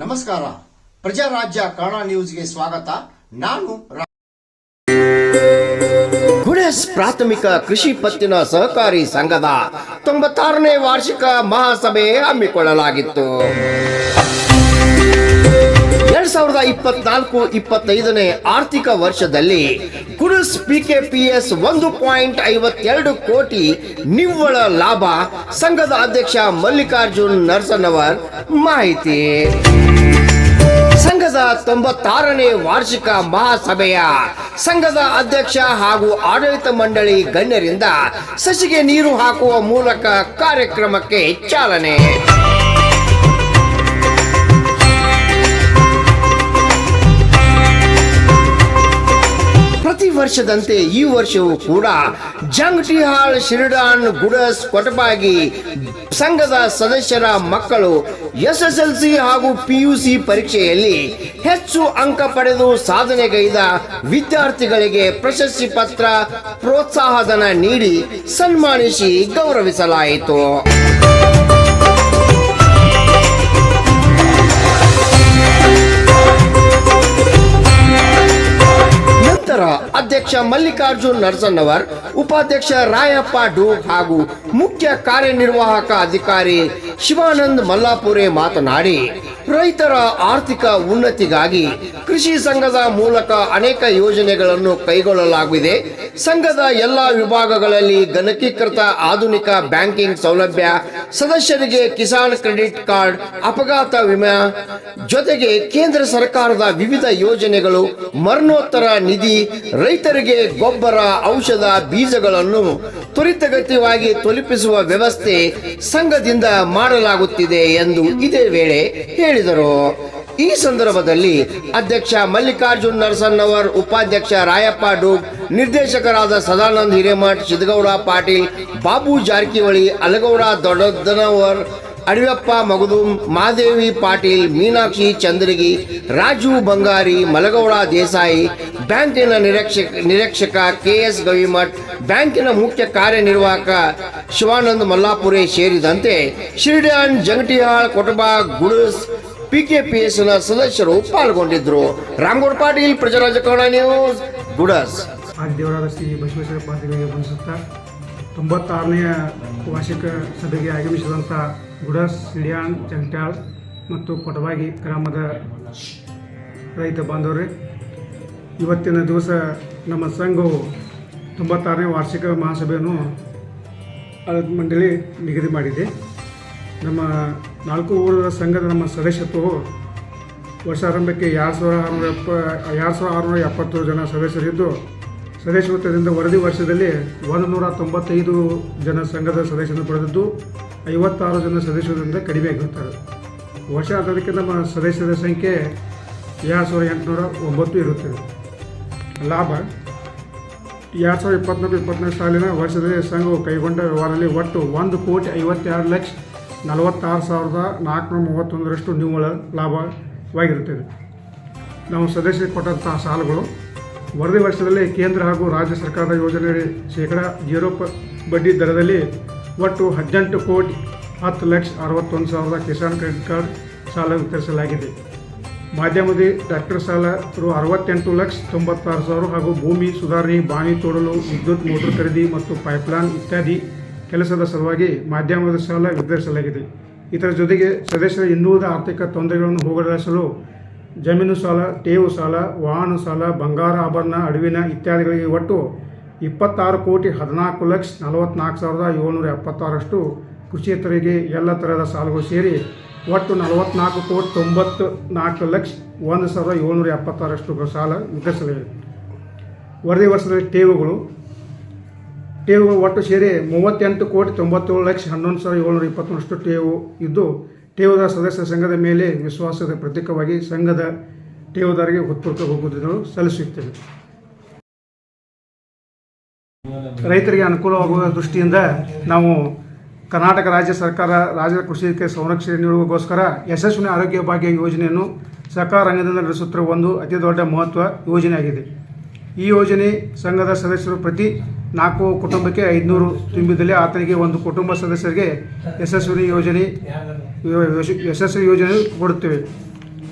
ನಮಸ್ಕಾರ. ಪ್ರಜಾರಾಜ್ಯ ಕನ್ನಡ ನ್ಯೂಸ್ಗೆ ಸ್ವಾಗತ. ನಾನು ಗುಡಸ್ ಪ್ರಾಥಮಿಕ ಕೃಷಿ ಪತ್ತಿನ ಸಹಕಾರಿ ಸಂಘದ ತೊಂಬತ್ತಾರನೇ ವಾರ್ಷಿಕ ಮಹಾಸಭೆ ಹಮ್ಮಿಕೊಳ್ಳಲಾಗಿತ್ತು. ಎರಡ್ ಸಾವಿರದ ಇಪ್ಪತ್ನಾಲ್ಕು ಇಪ್ಪತ್ತೈದನೇ ಆರ್ಥಿಕ ವರ್ಷದಲ್ಲಿ ಕುರುಸ್ ಪಿಕೆಪಿಎಸ್ ಒಂದು ಪಾಯಿಂಟ್ ಐವತ್ತೆರಡು ಕೋಟಿ ನಿವ್ವಳ ಲಾಭ. ಸಂಘದ ಅಧ್ಯಕ್ಷ ಮಲ್ಲಿಕಾರ್ಜುನ್ ನರ್ಸನ್ನವರ್ ಮಾಹಿತಿ. ಸಂಘದ ತೊಂಬತ್ತಾರನೇ ವಾರ್ಷಿಕ ಮಹಾಸಭೆಯ ಸಂಘದ ಅಧ್ಯಕ್ಷ ಹಾಗೂ ಆಡಳಿತ ಮಂಡಳಿ ಗಣ್ಯರಿಂದ ಸಸಿಗೆ ನೀರು ಹಾಕುವ ಮೂಲಕ ಕಾರ್ಯಕ್ರಮಕ್ಕೆ ಚಾಲನೆ. ವರ್ಷದಂತೆ ಈ ವರ್ಷವೂ ಕೂಡ ಜಂಗ್ಟಿಹಾಳ್ ಶಿರಡಾನ್ ಗುಡಸ್ ಕೊಟಬಾಗಿ ಸಂಘದ ಸದಸ್ಯರ ಮಕ್ಕಳು ಎಸ್ಎಸ್ಎಲ್ಸಿ ಹಾಗೂ ಪಿಯುಸಿ ಪರೀಕ್ಷೆಯಲ್ಲಿ ಹೆಚ್ಚು ಅಂಕ ಪಡೆದು ಸಾಧನೆಗೈದ ವಿದ್ಯಾರ್ಥಿಗಳಿಗೆ ಪ್ರಶಸ್ತಿ ಪತ್ರ, ಪ್ರೋತ್ಸಾಹಧನ ನೀಡಿ ಸನ್ಮಾನಿಸಿ ಗೌರವಿಸಲಾಯಿತು. ನಂತರ ಅಧ್ಯಕ್ಷ ಮಲ್ಲಿಕಾರ್ಜುನ್ ನರಸನ್ನವರ್ ಉಪಾಧ್ಯಕ್ಷ ರಾಯಪ್ಪ ಡೂ ಹಾಗೂ ಮುಖ್ಯ ಕಾರ್ಯನಿರ್ವಾಹಕ ಅಧಿಕಾರಿ ಶಿವಾನಂದ್ ಮಲ್ಲಾಪುರೆ ಮಾತನಾಡಿ ರೈತರ ಆರ್ಥಿಕ ಉನ್ನತಿಗಾಗಿ ಕೃಷಿ ಸಂಘದ ಮೂಲಕ ಅನೇಕ ಯೋಜನೆಗಳನ್ನು ಕೈಗೊಳ್ಳಲಾಗಿದೆ. ಸಂಘದ ಎಲ್ಲ ವಿಭಾಗಗಳಲ್ಲಿ ಗಣಕೀಕೃತ ಆಧುನಿಕ ಬ್ಯಾಂಕಿಂಗ್ ಸೌಲಭ್ಯ, ಸದಸ್ಯರಿಗೆ ಕಿಸಾನ್ ಕ್ರೆಡಿಟ್ ಕಾರ್ಡ್, ಅಪಘಾತ ವಿಮೆ, ಜೊತೆಗೆ ಕೇಂದ್ರ ಸರ್ಕಾರದ ವಿವಿಧ ಯೋಜನೆಗಳು, ಮರಣೋತ್ತರ ನಿಧಿ, ರೈತರಿಗೆ ಗೊಬ್ಬರ, ಔಷಧ, ಬೀಜಗಳನ್ನು ತ್ವರಿತಗತಿಯಾಗಿ ತಲುಪಿಸುವ ವ್ಯವಸ್ಥೆ ಸಂಘದಿಂದ ಮಾಡಲಾಗುತ್ತಿದೆ ಎಂದು ಇದೇ ವೇಳೆ ಹೇಳಿದರು. ಈ ಸಂದರ್ಭದಲ್ಲಿ ಅಧ್ಯಕ್ಷ ಮಲ್ಲಿಕಾರ್ಜುನ್ ನರಸನ್ನವರ್, ಉಪಾಧ್ಯಕ್ಷ ರಾಯಪ್ಪ ಡೂಗ್, ನಿರ್ದೇಶಕರಾದ ಸದಾನಂದ ಹಿರೇಮಠ್ ಸಿದ್ದಗೌಡ ಪಾಟೀಲ್, ಬಾಬು ಜಾರಕಿಹೊಳಿ, ಅಲಗೌಡ ದೊಡ್ಡದನವರ್ ಅಡಿಯಪ್ಪ ಮಗದುಂ, ಮಾದೇವಿ ಪಾಟೀಲ್, ಮೀನಾಕ್ಷಿ ಚಂದ್ರಗಿ, ರಾಜು ಬಂಗಾರಿ, ಮಲಗೌಡ ದೇಸಾಯಿ, ಬ್ಯಾಂಕಿನ ನಿರೀಕ್ಷಕ ನಿರೀಕ್ಷಕ ಕೆ ಎಸ್ ಗವಿಮಠ್, ಬ್ಯಾಂಕಿನ ಮುಖ್ಯ ಕಾರ್ಯನಿರ್ವಾಹಕ ಶಿವಾನಂದ್ ಮಲ್ಲಾಪುರೆ ಸೇರಿದಂತೆ ಶಿರ್ಡ್ಯಾನ್ ಜಂಗಟಿಹಾಳ್ ಕೊಟಬಾ, ಗುಡಸ್ ಪಿಕೆಪಿಎಸ್ನ ಸದಸ್ಯರು ಪಾಲ್ಗೊಂಡಿದ್ರು. ರಾಮಗೌಡ ಪಾಟೀಲ್ ಪ್ರಜಾರಾಜಕಾರಣ ನ್ಯೂಸ್, ಗುಡಸ್. ದೇವರಾದ ಶ್ರೀ ಬಸವೇಶ್ವರ ವಂದಿಸುತ್ತಾ, ತೊಂಬತ್ತಾರನೆಯ ವಾರ್ಷಿಕ ಸಭೆಗೆ ಆಗಮಿಸಿದಂಥ ಗುಡಸ್ ಸಿಡಿಯಾಣ್ ಚಂಟಾಳ್ ಮತ್ತು ಕೊಟವಾಗಿ ಗ್ರಾಮದ ರೈತ ಬಾಂಧವರೇ, ಇವತ್ತಿನ ದಿವಸ ನಮ್ಮ ಸಂಘವು ತೊಂಬತ್ತಾರನೇ ವಾರ್ಷಿಕ ಮಹಾಸಭೆಯನ್ನು ಮಂಡಳಿ ನಿಗದಿ ಮಾಡಿದೆ. ನಮ್ಮ ನಾಲ್ಕು ಊರುಗಳ ಸಂಘದ ನಮ್ಮ ಸದಸ್ಯತ್ವವು ವರ್ಷಾರಂಭಕ್ಕೆ ಎರಡು ಸಾವಿರ ಆರುನೂರ ಎಪ್ಪ, ಎರಡು ಸಾವಿರ ಆರುನೂರ ಎಪ್ಪತ್ತು ಜನ ಸದಸ್ಯರಿದ್ದು, ಸದಸ್ಯತ್ವದಿಂದ ವರದಿ ವರ್ಷದಲ್ಲಿ ಒಂದು ನೂರ ತೊಂಬತ್ತೈದು ಜನ ಸಂಘದ ಸದಸ್ಯರನ್ನು ಪಡೆದಿದ್ದು, ಐವತ್ತಾರು ಜನ ಸದಸ್ಯರಿಂದ ಕಡಿಮೆ ಆಗಿರುತ್ತಾರೆ ವರ್ಷ ಆದದಕ್ಕೆ ನಮ್ಮ ಸದಸ್ಯರ ಸಂಖ್ಯೆ ಎರಡು ಸಾವಿರದ ಎಂಟುನೂರ ಒಂಬತ್ತು ಇರುತ್ತದೆ ಲಾಭ. ಎರಡು ಸಾವಿರದ ಇಪ್ಪತ್ತ್ನಾಲ್ಕು ಇಪ್ಪತ್ತನೇ ಸಾಲಿನ ವರ್ಷದಲ್ಲಿ ಸಂಘವು ಕೈಗೊಂಡ ವ್ಯವಹಾರದಲ್ಲಿ ಒಟ್ಟು ಒಂದು ಕೋಟಿ ಐವತ್ತೆರಡು ಲಕ್ಷ ನಲವತ್ತಾರು ಸಾವಿರದ ನಾಲ್ಕುನೂರ ಮೂವತ್ತೊಂದರಷ್ಟು ನಿವ್ವಳ ಲಾಭವಾಗಿರುತ್ತದೆ. ನಾವು ಸದಸ್ಯರಿಗೆ ಕೊಟ್ಟಂತಹ ಸಾಲಗಳು ವರದಿ ವರ್ಷದಲ್ಲಿ ಕೇಂದ್ರ ಹಾಗೂ ರಾಜ್ಯ ಸರ್ಕಾರದ ಯೋಜನೆಯಲ್ಲಿ ಶೇಕಡ ಜೀರೋ ಪ, ಬಡ್ಡಿ ದರದಲ್ಲಿ ಒಟ್ಟು ಹದಿನೆಂಟು ಕೋಟಿ ಹತ್ತು ಲಕ್ಷ ಅರವತ್ತೊಂದು ಸಾವಿರದ ಕಿಸಾನ್ ಕ್ರೆಡಿಟ್ ಕಾರ್ಡ್ ಸಾಲ ವಿತರಿಸಲಾಗಿದೆ. ಮಾಧ್ಯಮದಿ ಟ್ರ್ಯಾಕ್ಟರ್ ಸಾಲ ರು ಅರವತ್ತೆಂಟು ಲಕ್ಷ ತೊಂಬತ್ತಾರು ಸಾವಿರ ಹಾಗೂ ಭೂಮಿ ಸುಧಾರಣೆ, ಬಾವಿ ತೋಡಲು ವಿದ್ಯುತ್ ಮೋಟರ್ ಖರೀದಿ ಮತ್ತು ಪೈಪ್ಲೈನ್ ಇತ್ಯಾದಿ ಕೆಲಸದ ಸಲುವಾಗಿ ಮಾಧ್ಯಮದ ಸಾಲ ವಿತರಿಸಲಾಗಿದೆ ಇದರ ಜೊತೆಗೆ ಸದಸ್ಯರ ಇನ್ನೂರ ಆರ್ಥಿಕ ತೊಂದರೆಗಳನ್ನು ಹೋಗಲಾಡಿಸಲು ಜಮೀನು ಸಾಲ ಟೇವು ಸಾಲ, ವಾಹನ ಸಾಲ, ಬಂಗಾರ ಆಭರಣ, ಅಡವಿನ ಇತ್ಯಾದಿಗಳಿಗೆ ಒಟ್ಟು ಇಪ್ಪತ್ತಾರು ಕೋಟಿ ಹದಿನಾಲ್ಕು ಲಕ್ಷ ನಲವತ್ನಾಲ್ಕು ಸಾವಿರದ ಏಳ್ನೂರ ಎಪ್ಪತ್ತಾರಷ್ಟು ಕೃಷಿಯೇತರಿಗೆ ಎಲ್ಲ ಥರದ ಸಾಲಗಳು ಸೇರಿ ಒಟ್ಟು ನಲವತ್ನಾಲ್ಕು ಕೋಟಿ ತೊಂಬತ್ತು ನಾಲ್ಕು ಲಕ್ಷ ಒಂದು ಸಾವಿರದ ಏಳ್ನೂರ ಎಪ್ಪತ್ತಾರಷ್ಟು ಸಾಲ ವಿತರಿಸಲಾಗಿದೆ ವರದಿ ವರ್ಷದಲ್ಲಿ ಠೇವುಗಳು ಠೇವುಗಳು ಒಟ್ಟು ಸೇರಿ ಮೂವತ್ತೆಂಟು ಕೋಟಿ ತೊಂಬತ್ತೇಳು ಲಕ್ಷ ಹನ್ನೊಂದು ಸಾವಿರದ ಏಳ್ನೂರ ಇಪ್ಪತ್ತೊಂದಷ್ಟು ಟೇವು ಇದ್ದು ಠೇವುದಾರ ಸದಸ್ಯ ಸಂಘದ ಮೇಲೆ ವಿಶ್ವಾಸದ ಪ್ರತೀಕವಾಗಿ ಸಂಘದ ಟೇವುದಾರಿಗೆ ಹೊತ್ಪೂರ್ವಕ ಹೋಗುವುದನ್ನು ಸಲ್ಲಿಸುತ್ತೇವೆ. ರೈತರಿಗೆ ಅನುಕೂಲವಾಗುವ ದೃಷ್ಟಿಯಿಂದ ನಾವು ಕರ್ನಾಟಕ ರಾಜ್ಯ ಸರ್ಕಾರ ರಾಜ್ಯದ ಕೃಷಿಗೆ ಸಂರಕ್ಷಣೆ ನೀಡುವಗೋಸ್ಕರ ಯಶಸ್ವಿನಿ ಆರೋಗ್ಯ ಭಾಗ್ಯ ಯೋಜನೆಯನ್ನು ಸರ್ಕಾರ ರಂಗದಿಂದ ನಡೆಸುತ್ತಿರುವ ಒಂದು ಅತಿ ದೊಡ್ಡ ಮಹತ್ವ ಯೋಜನೆಯಾಗಿದೆ. ಈ ಯೋಜನೆ ಸಂಘದ ಸದಸ್ಯರು ಪ್ರತಿ ನಾಲ್ಕು ಕುಟುಂಬಕ್ಕೆ ಐದುನೂರು ತುಂಬಿದಲ್ಲಿ ಆತನಿಗೆ ಒಂದು ಕುಟುಂಬ ಸದಸ್ಯರಿಗೆ ಯಶಸ್ವಿನಿ ಯೋಜನೆ ಯಶಸ್ವಿ ಯೋಜನೆ ಕೊಡುತ್ತೇವೆ.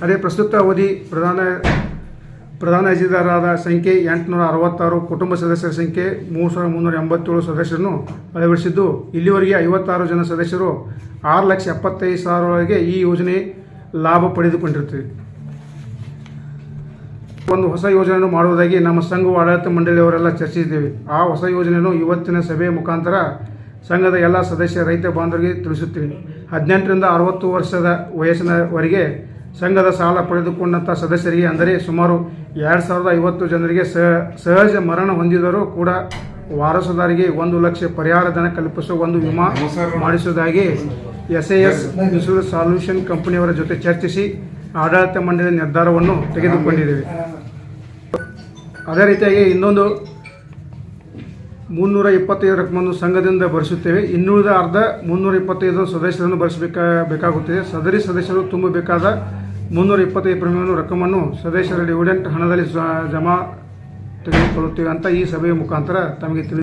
ಅದೇ ಪ್ರಸ್ತುತ ಅವಧಿ ಪ್ರಧಾನ ಪ್ರಧಾನ ಅರ್ಜಿದಾರರಾದ ಸಂಖ್ಯೆ ಎಂಟುನೂರ ಅರವತ್ತಾರು, ಕುಟುಂಬ ಸದಸ್ಯರ ಸಂಖ್ಯೆ ಮೂರು ಸಾವಿರದ ಮುನ್ನೂರ ಎಂಬತ್ತೇಳು ಸದಸ್ಯರನ್ನು ಅಳವಡಿಸಿದ್ದು ಇಲ್ಲಿವರೆಗೆ ಐವತ್ತಾರು ಜನ ಸದಸ್ಯರು ಆರು ಲಕ್ಷ ಎಪ್ಪತ್ತೈದು ಸಾವಿರವರೆಗೆ ಈ ಯೋಜನೆ ಲಾಭ ಪಡೆದುಕೊಂಡಿರುತ್ತದೆ. ಒಂದು ಹೊಸ ಯೋಜನೆಯನ್ನು ಮಾಡುವುದಾಗಿ ನಮ್ಮ ಸಂಘವು ಆಡಳಿತ ಮಂಡಳಿಯವರೆಲ್ಲ ಚರ್ಚಿಸಿದ್ದೇವೆ. ಆ ಹೊಸ ಯೋಜನೆಯನ್ನು ಇವತ್ತಿನ ಸಭೆಯ ಮುಖಾಂತರ ಸಂಘದ ಎಲ್ಲ ಸದಸ್ಯ ರೈತ ಬಾಂಧವರಿಗೆ ತಿಳಿಸುತ್ತೇವೆ ಹದಿನೆಂಟರಿಂದ ಅರವತ್ತು ವರ್ಷದ ವಯಸ್ಸಿನವರೆಗೆ ಸಂಘದ ಸಾಲ ಪಡೆದುಕೊಂಡಂಥ ಸದಸ್ಯರಿಗೆ ಅಂದರೆ ಸುಮಾರು ಎರಡು ಸಾವಿರದ ಐವತ್ತು ಜನರಿಗೆ ಸಹ ಸಹಜ ಮರಣ ಹೊಂದಿದರೂ ಕೂಡ ವಾರಸುದಾರಿಗೆ ಒಂದು ಲಕ್ಷ ಪರಿಹಾರ ಧನ ಕಲ್ಪಿಸುವ ಒಂದು ವಿಮಾ ಮಾಡಿಸುವುದಾಗಿ S A S insurance solution ಕಂಪನಿಯವರ ಜೊತೆ ಚರ್ಚಿಸಿ ಆಡಳಿತ ಮಂಡಳಿಯ ನಿರ್ಧಾರವನ್ನು ತೆಗೆದುಕೊಂಡಿದ್ದೇವೆ. ಅದೇ ರೀತಿಯಾಗಿ ಇನ್ನೊಂದು ಮುನ್ನೂರ ಇಪ್ಪತ್ತೈದು ರಕಮನ್ನು ಸಂಘದಿಂದ ಭರಿಸುತ್ತೇವೆ. ಇನ್ನುಳಿದ ಅರ್ಧ ಮುನ್ನೂರ ಇಪ್ಪತ್ತೈದು ಸದಸ್ಯರನ್ನು ಭರಿಸಬೇಕಾ, ಬೇಕಾಗುತ್ತದೆ. ಸದರಿ ಸದಸ್ಯರು ತುಂಬಬೇಕಾದ ಮುನ್ನೂರ ಇಪ್ಪತ್ತೈದು ಪ್ರೀಮಿಯಂ ರಕಮನ್ನು ಸದಸ್ಯರ ಡಿವಿಡೆಂಟ್ ಹಣದಲ್ಲಿ ಜಮಾ ತೆಗೆದುಕೊಳ್ಳುತ್ತೇವೆ ಅಂತ ಈ ಸಭೆಯ ಮುಖಾಂತರ ತಮಗೆ ತಿಳಿ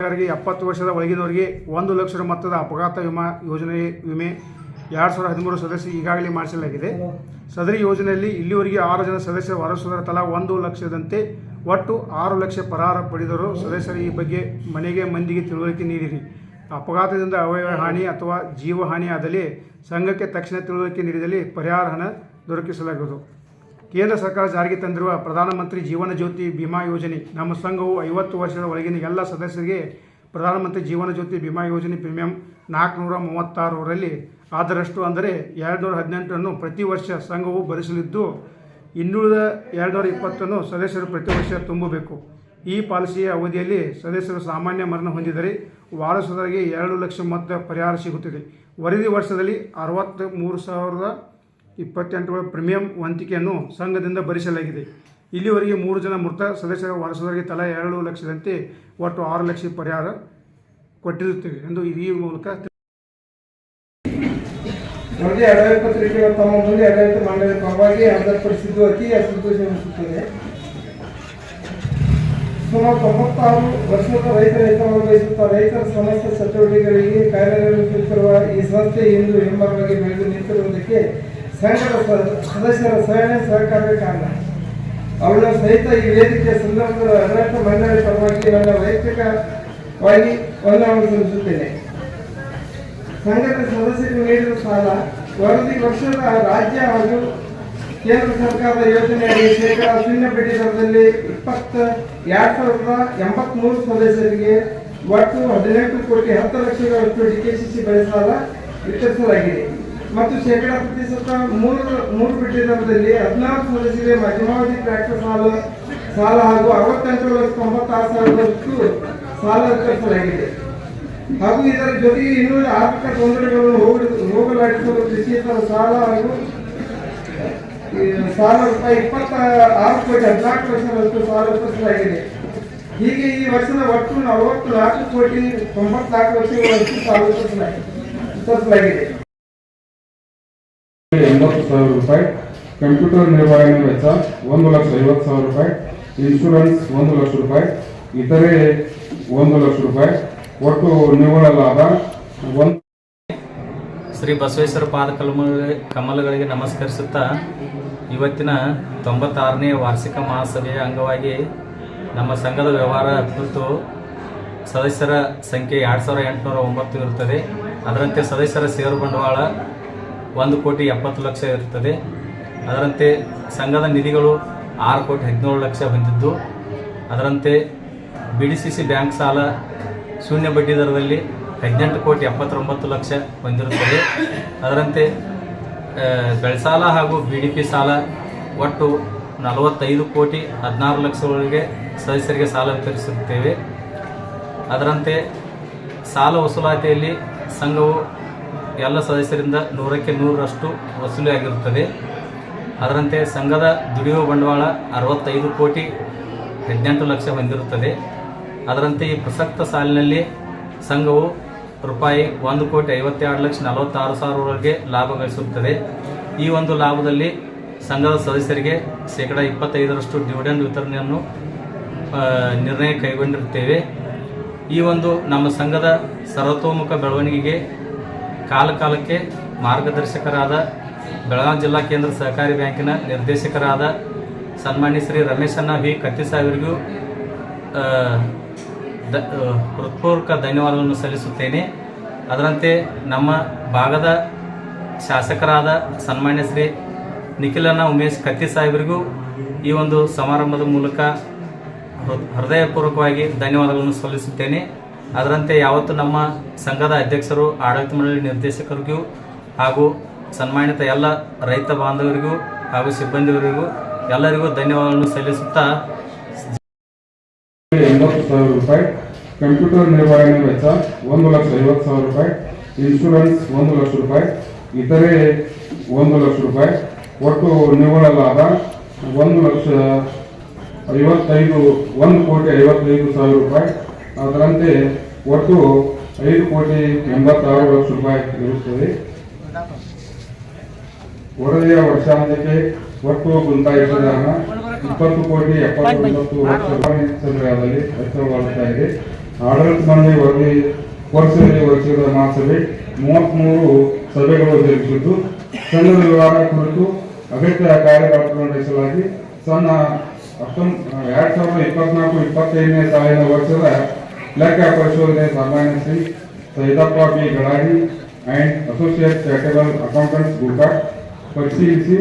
ರಿಗೆ ಎಪ್ಪತ್ತು ವರ್ಷದ ಒಳಗಿನವರಿಗೆ ಒಂದು ಲಕ್ಷ ಮೊತ್ತದ ಅಪಘಾತ ವಿಮಾ ಯೋಜನೆ ವಿಮೆ ಎರಡು ಸಾವಿರದ ಹದಿಮೂರು ಸದಸ್ಯ ಈಗಾಗಲೇ ಮಾಡಿಸಲಾಗಿದೆ. ಸದರಿ ಯೋಜನೆಯಲ್ಲಿ ಇಲ್ಲಿವರೆಗೆ ಆರು ಜನ ಸದಸ್ಯರು ವಾರಸುದಾರ ತಲಾ ಒಂದು ಲಕ್ಷದಂತೆ ಒಟ್ಟು ಆರು ಲಕ್ಷ ಪರಿಹಾರ ಪಡೆದರು ಸದಸ್ಯರು ಈ ಬಗ್ಗೆ ಮನೆಗೆ ಮಂದಿಗೆ ತಿಳುವಳಿಕೆ ನೀಡಿರಿ. ಅಪಘಾತದಿಂದ ಅವಯವ ಹಾನಿ ಅಥವಾ ಜೀವಹಾನಿ ಆದಲ್ಲಿ ಸಂಘಕ್ಕೆ ತಕ್ಷಣ ತಿಳುವಳಿಕೆ ನೀಡಿದಲ್ಲಿ ಪರಿಹಾರ ಹಣ ದೊರಕಿಸಲಾಗುವುದು. ಕೇಂದ್ರ ಸರ್ಕಾರ ಜಾರಿಗೆ ತಂದಿರುವ ಪ್ರಧಾನಮಂತ್ರಿ ಜೀವನ ಜ್ಯೋತಿ ಬಿಮಾ ಯೋಜನೆ. ನಮ್ಮ ಸಂಘವು ಐವತ್ತು ವರ್ಷದ ಒಳಗಿನ ಎಲ್ಲ ಸದಸ್ಯರಿಗೆ ಪ್ರಧಾನಮಂತ್ರಿ ಜೀವನ ಜ್ಯೋತಿ ಬಿಮಾ ಯೋಜನೆ ಪ್ರೀಮಿಯಂ ನಾಲ್ಕುನೂರ ಮೂವತ್ತಾರರಲ್ಲಿ ಆದರಷ್ಟು ಅಂದರೆ ಎರಡುನೂರ ಹದಿನೆಂಟನ್ನು ಪ್ರತಿ ವರ್ಷ ಸಂಘವು ಭರಿಸಲಿದ್ದು, ಇನ್ನುಳಿದ ಎರಡುನೂರ ಇಪ್ಪತ್ತನ್ನು ಸದಸ್ಯರು ಪ್ರತಿ ವರ್ಷ ತುಂಬಬೇಕು. ಈ ಪಾಲಿಸಿಯ ಅವಧಿಯಲ್ಲಿ ಸದಸ್ಯರು ಸಾಮಾನ್ಯ ಮರಣ ಹೊಂದಿದರೆ ವಾರಸದರಿಗೆ ಎರಡು ಲಕ್ಷ ಮೊತ್ತ ಪರಿಹಾರ ಸಿಗುತ್ತದೆ. ವರದಿ ವರ್ಷದಲ್ಲಿ ಅರವತ್ತ ಮೂರು ಸಾವಿರದ ಇಪ್ಪತ್ತೆಂಟುಗಳ ಪ್ರೀಮಿಯಂ ವಂತಿಕೆಯನ್ನು ಸಂಘದಿಂದ ಭರಿಸಲಾಗಿದೆ. ಇಲ್ಲಿವರೆಗೆ ಮೂರು ಜನ ಮೃತ ಸದಸ್ಯರ ವಾರಸದರಿಗೆ ತಲಾ ಎರಡು ಲಕ್ಷದಂತೆ ಒಟ್ಟು ಆರು ಲಕ್ಷ ಪರಿಹಾರ ಕೊಟ್ಟಿರುತ್ತೇವೆ ಎಂದು ಈ ಮೂಲಕ ವರದಿ ಆಡಳಿತ ಪತ್ರಿಕೆಗಳು ತಮ್ಮ ಮುಂದೆ ಆಡಳಿತ ಮಂಡಳಿ ಪರವಾಗಿ ಹಾಜರುಪಡಿಸಿದ್ದು ಅತಿ ಸಂತೋಷವೆನಿಸುತ್ತದೆ ಸುಮಾರು ತೊಂಬತ್ತಾರು ವರ್ಷದ ರೈತರ ಹಿತವನ್ನು ಬಯಸುತ್ತಾ ರೈತರ ಸಮಸ್ಯೆ ಚಟುವಟಿಕೆಗಳಿಗೆ ಕಾರ್ಯನಿರ್ವಹಿಸುತ್ತಿರುವ ಈ ಸಂಸ್ಥೆ ಇಂದು ಹೆಮ್ಮರವಾಗಿ ಬೆಳೆದು ನಿಂತಿರುವುದಕ್ಕೆ ಸಂಘದ ಸದಸ್ಯರ ಸಹನೆ ಸಹಕಾರವೇ ಕಾರಣ. ಅವಳ ಸಹಿತ ಈ ವೇದಿಕೆಯ ಸಂದರ್ಭದ ಆಡಳಿತ ಮಂಡಳಿ ಪರವಾಗಿ ನನ್ನ ವೈಯಕ್ತಿಕವಾಗಿ ವಂದನೆಗಳನ್ನು ಸಲ್ಲಿಸುತ್ತೇನೆ. ಸಂಘದ ಸದಸ್ಯರು ನೀಡಿದ ಸಾಲ ವರದಿ ವರ್ಷದ ರಾಜ್ಯ ಹಾಗೂ ಕೇಂದ್ರ ಸರ್ಕಾರದ ಯೋಜನೆಯಲ್ಲಿ ಶೇಕಡಾ ಶೂನ್ಯ ಬಡ್ಡಿ ದರದಲ್ಲಿ ಇಪ್ಪತ್ತ ಎರಡು ಸಾವಿರದ ಎಂಬತ್ಮೂರು ಸದಸ್ಯರಿಗೆ ಒಟ್ಟು ಹದಿನೆಂಟು ಕೋಟಿ ಹತ್ತು ಲಕ್ಷಗಳಷ್ಟು ಡಿಕೆಸಿಸಿ ಬೆಳೆ ಸಾಲ ವಿತರಿಸಲಾಗಿದೆ. ಮತ್ತು ಶೇಕಡಾ ಪ್ರತಿಶತ ಮೂರು ಮೂರು ಬಡ್ಡಿ ದರದಲ್ಲಿ ಹದಿನಾರು ಸದಸ್ಯರಿಗೆ ಮಧ್ಯಮಾವಧಿ ಟ್ರ್ಯಾಕ್ಟರ್ ಸಾಲ ಸಾಲ ಹಾಗೂ ಅರವತ್ತೆಂಟು ಲಕ್ಷ ತೊಂಬತ್ತಾರು ಸಾವಿರದಷ್ಟು ಸಾಲ ವಿತರಿಸಲಾಗಿದೆ. ಹಾಗೂ ಇದರ ಜೊತೆಗೆ ಇನ್ನೂ ಆರ್ಥಿಕ ತೊಂದರೆಗಳನ್ನು ಹೋಗಿ ಹೋಗಲಾಡಿಸಲು ಕೃಷಿಯೇತರ ಸಾಲ ಹಾಗೂ ಸಾಲ ರೂಪಾಯಿ ಇಪ್ಪತ್ತ ಆರು ಕೋಟಿ ಹದಿನಾಲ್ಕು ಲಕ್ಷದಷ್ಟು ಸಾಲ ವಿತರಿಸಲಾಗಿದೆ ಹೀಗೆ ಈ ವರ್ಷದ ಒಟ್ಟು ನಲವತ್ತು ನಾಲ್ಕು ಕೋಟಿ ತೊಂಬತ್ನಾಲ್ಕು ಲಕ್ಷಗಳಷ್ಟು ಸಾಲ ವಿತರಿಸಲಾಗಿದೆ ಎಂಬತ್ತು ಸಾವಿರ ರೂಪಾಯಿ, ಕಂಪ್ಯೂಟರ್ ನಿರ್ವಹಣೆ ವೆಚ್ಚ ಒಂದು ಲಕ್ಷ ಐವತ್ತು ಸಾವಿರ ರೂಪಾಯಿ, ಇನ್ಶೂರೆನ್ಸ್ ಒಂದು ಲಕ್ಷ ರೂಪಾಯಿ, ಇತರೆ ಒಂದು ಲಕ್ಷ ರೂಪಾಯಿ. ಒಟ್ಟು ನಿವ್ವಳ ಲಾಭ ಶ್ರೀ ಬಸವೇಶ್ವರ ಪಾದ ಕಮಲಗಳಿಗೆ ನಮಸ್ಕರಿಸುತ್ತಾ ಇವತ್ತಿನ ತೊಂಬತ್ತಾರನೇ ವಾರ್ಷಿಕ ಮಹಾಸಭೆಯ ಅಂಗವಾಗಿ ನಮ್ಮ ಸಂಘದ ವ್ಯವಹಾರ ಕುರಿತು ಸದಸ್ಯರ ಸಂಖ್ಯೆ ಎರಡು ಸಾವಿರ ಎಂಟುನೂರ ಒಂಬತ್ತು ಇರುತ್ತದೆ. ಅದರಂತೆ ಸದಸ್ಯರ ಷೇರು ಬಂಡವಾಳ ಒಂದು ಕೋಟಿ ಎಪ್ಪತ್ತು ಲಕ್ಷ ಇರುತ್ತದೆ. ಅದರಂತೆ ಸಂಘದ ನಿಧಿಗಳು ಆರು ಕೋಟಿ ಹದಿನೇಳು ಲಕ್ಷ ಹೊಂದಿದ್ದು. ಅದರಂತೆ ಬಿ ಬ್ಯಾಂಕ್ ಸಾಲ ಶೂನ್ಯ ಬಡ್ಡಿ ದರದಲ್ಲಿ ಹದಿನೆಂಟು ಕೋಟಿ ಎಪ್ಪತ್ತೊಂಬತ್ತು ಲಕ್ಷ ಹೊಂದಿರುತ್ತದೆ. ಅದರಂತೆ ಬೆಳೆ ಬೆಳೆಸಾಲ ಹಾಗೂ ಬಿ ಡಿ ಪಿ ಸಾಲ ಒಟ್ಟು ನಲವತ್ತೈದು ಕೋಟಿ ಹದಿನಾರು ಲಕ್ಷಗಳಿಗೆ ಸದಸ್ಯರಿಗೆ ಸಾಲ ವಿತರಿಸುತ್ತೇವೆ. ಅದರಂತೆ, ಸಾಲ ವಸೂಲಾತಿಯಲ್ಲಿ ಸಂಘವು ಎಲ್ಲ ಸದಸ್ಯರಿಂದ ನೂರಕ್ಕೆ ನೂರರಷ್ಟು ವಸೂಲಿಯಾಗಿರುತ್ತದೆ ಅದರಂತೆ, ಸಂಘದ ದುಡಿಯುವ ಬಂಡವಾಳ ಅರವತ್ತೈದು ಕೋಟಿ ಹದಿನೆಂಟು ಲಕ್ಷ ಹೊಂದಿರುತ್ತದೆ. ಅದರಂತೆ ಈ ಪ್ರಸಕ್ತ ಸಾಲಿನಲ್ಲಿ ಸಂಘವು ರೂಪಾಯಿ ಒಂದು ಕೋಟಿ ಐವತ್ತೆರಡು ಲಕ್ಷ ನಲವತ್ತಾರು ಸಾವಿರವರೆಗೆ ಲಾಭ ಗಳಿಸುತ್ತದೆ. ಈ ಒಂದು ಲಾಭದಲ್ಲಿ ಸಂಘದ ಸದಸ್ಯರಿಗೆ ಶೇಕಡ ಇಪ್ಪತ್ತೈದರಷ್ಟು ಡಿವಿಡೆಂಡ್ ವಿತರಣೆಯನ್ನು ನಿರ್ಣಯ ಕೈಗೊಂಡಿರುತ್ತೇವೆ. ಈ ಒಂದು ನಮ್ಮ ಸಂಘದ ಸರ್ವತೋಮುಖ ಬೆಳವಣಿಗೆಗೆ ಕಾಲ ಕಾಲಕ್ಕೆ ಮಾರ್ಗದರ್ಶಕರಾದ ಬೆಳಗಾವಿ ಜಿಲ್ಲಾ ಕೇಂದ್ರ ಸಹಕಾರಿ ಬ್ಯಾಂಕಿನ ನಿರ್ದೇಶಕರಾದ ಸನ್ಮಾನ್ಯ ಶ್ರೀ ರಮೇಶಣ್ಣ ವಿ ಕತ್ತಿ ಸಾಹೇಬರಿಗೂ ಆ, ದ ಹೃತ್ಪೂರ್ವಕ ಧನ್ಯವಾದವನ್ನು ಸಲ್ಲಿಸುತ್ತೇನೆ. ಅದರಂತೆ ನಮ್ಮ ಭಾಗದ ಶಾಸಕರಾದ ಸನ್ಮಾನ್ಯ ಶ್ರೀ ನಿಖಿಲನ ಉಮೇಶ್ ಕತ್ತಿ ಸಾಹೇಬರಿಗೂ ಈ ಒಂದು ಸಮಾರಂಭದ ಮೂಲಕ ಹೃದಯಪೂರ್ವಕವಾಗಿ ಧನ್ಯವಾದಗಳನ್ನು ಸಲ್ಲಿಸುತ್ತೇನೆ. ಅದರಂತೆ ಯಾವತ್ತು ನಮ್ಮ ಸಂಘದ ಅಧ್ಯಕ್ಷರು, ಆಡಳಿತ ಮಂಡಳಿ ನಿರ್ದೇಶಕರಿಗೂ ಹಾಗೂ ಸನ್ಮಾನಿತ ಎಲ್ಲ ರೈತ ಬಾಂಧವರಿಗೂ ಹಾಗೂ ಸಿಬ್ಬಂದಿವರಿಗೂ ಎಲ್ಲರಿಗೂ ಧನ್ಯವಾದಗಳನ್ನು ಸಲ್ಲಿಸುತ್ತಾ ಸಾವಿರ ರೂಪಾಯಿ, ಕಂಪ್ಯೂಟರ್ ನಿರ್ವಹಣೆ ವೆಚ್ಚ ಒಂದು ಲಕ್ಷ ಐವತ್ತು ಸಾವಿರ ರೂಪಾಯಿ ಇನ್ಶೂರೆನ್ಸ್ ಒಂದು ಲಕ್ಷ ರೂಪಾಯಿ, ಇತರೆ ಒಂದು ಲಕ್ಷ ರೂಪಾಯಿ, ಒಟ್ಟು ನಿವ್ವಳ ಲಾಭ ಒಂದು ಲಕ್ಷ ಐವತ್ತೈದು, ಒಂದು ಕೋಟಿ ಐವತ್ತೈದು ಸಾವಿರ ರೂಪಾಯಿ. ಅದರಂತೆ ಒಟ್ಟು ಐದು ಕೋಟಿ ಎಂಬತ್ತಾರು ಲಕ್ಷ ರೂಪಾಯಿ ಇರುತ್ತದೆ. ವರದಿಯ ವರ್ಷಾಂತ್ಯಕ್ಕೆ ಒಟ್ಟು ಗುಂತಾಯಿಸಿದ ಇಪ್ಪತ್ತು ಕೋಟಿ ಎಪ್ಪತ್ತೊಂಬತ್ತು ಲಕ್ಷ ರೂಪಾಯಿ ಸಂಗ್ರಹದಲ್ಲಿ ವೆಚ್ಚವಾಗುತ್ತಾ ಇದೆ. ಆಡಳಿತ ಮಂಡಳಿ ವರದಿ ವರ್ಷದಲ್ಲಿ ವರ್ಷದ ಮಹಾಸಭೆ ಮೂವತ್ಮೂರು ಸಭೆಗಳು ಜರುಗಿಸಿದ್ದು ಸಣ್ಣ ವ್ಯವಹಾರ ಕುರಿತು ಅಗತ್ಯ ಕಾರ್ಯಗಳನ್ನು ನಡೆಸಲಾಗಿ ಸಣ್ಣ ಹತ್ತೊಂಬ ಎರಡ್ ಸಾವಿರದ ಇಪ್ಪತ್ನಾಲ್ಕು ಇಪ್ಪತ್ತೈದನೇ ಸಾಲಿನ ವರ್ಷದ ಲೆಕ್ಕ ಪರಿಶೋಧನೆ ಸಾಮಾನ್ಯ Shri Saidappa B. Gadadi and associate charitable accountants ಗುಡ್ಡ ಪರಿಶೀಲಿಸಿ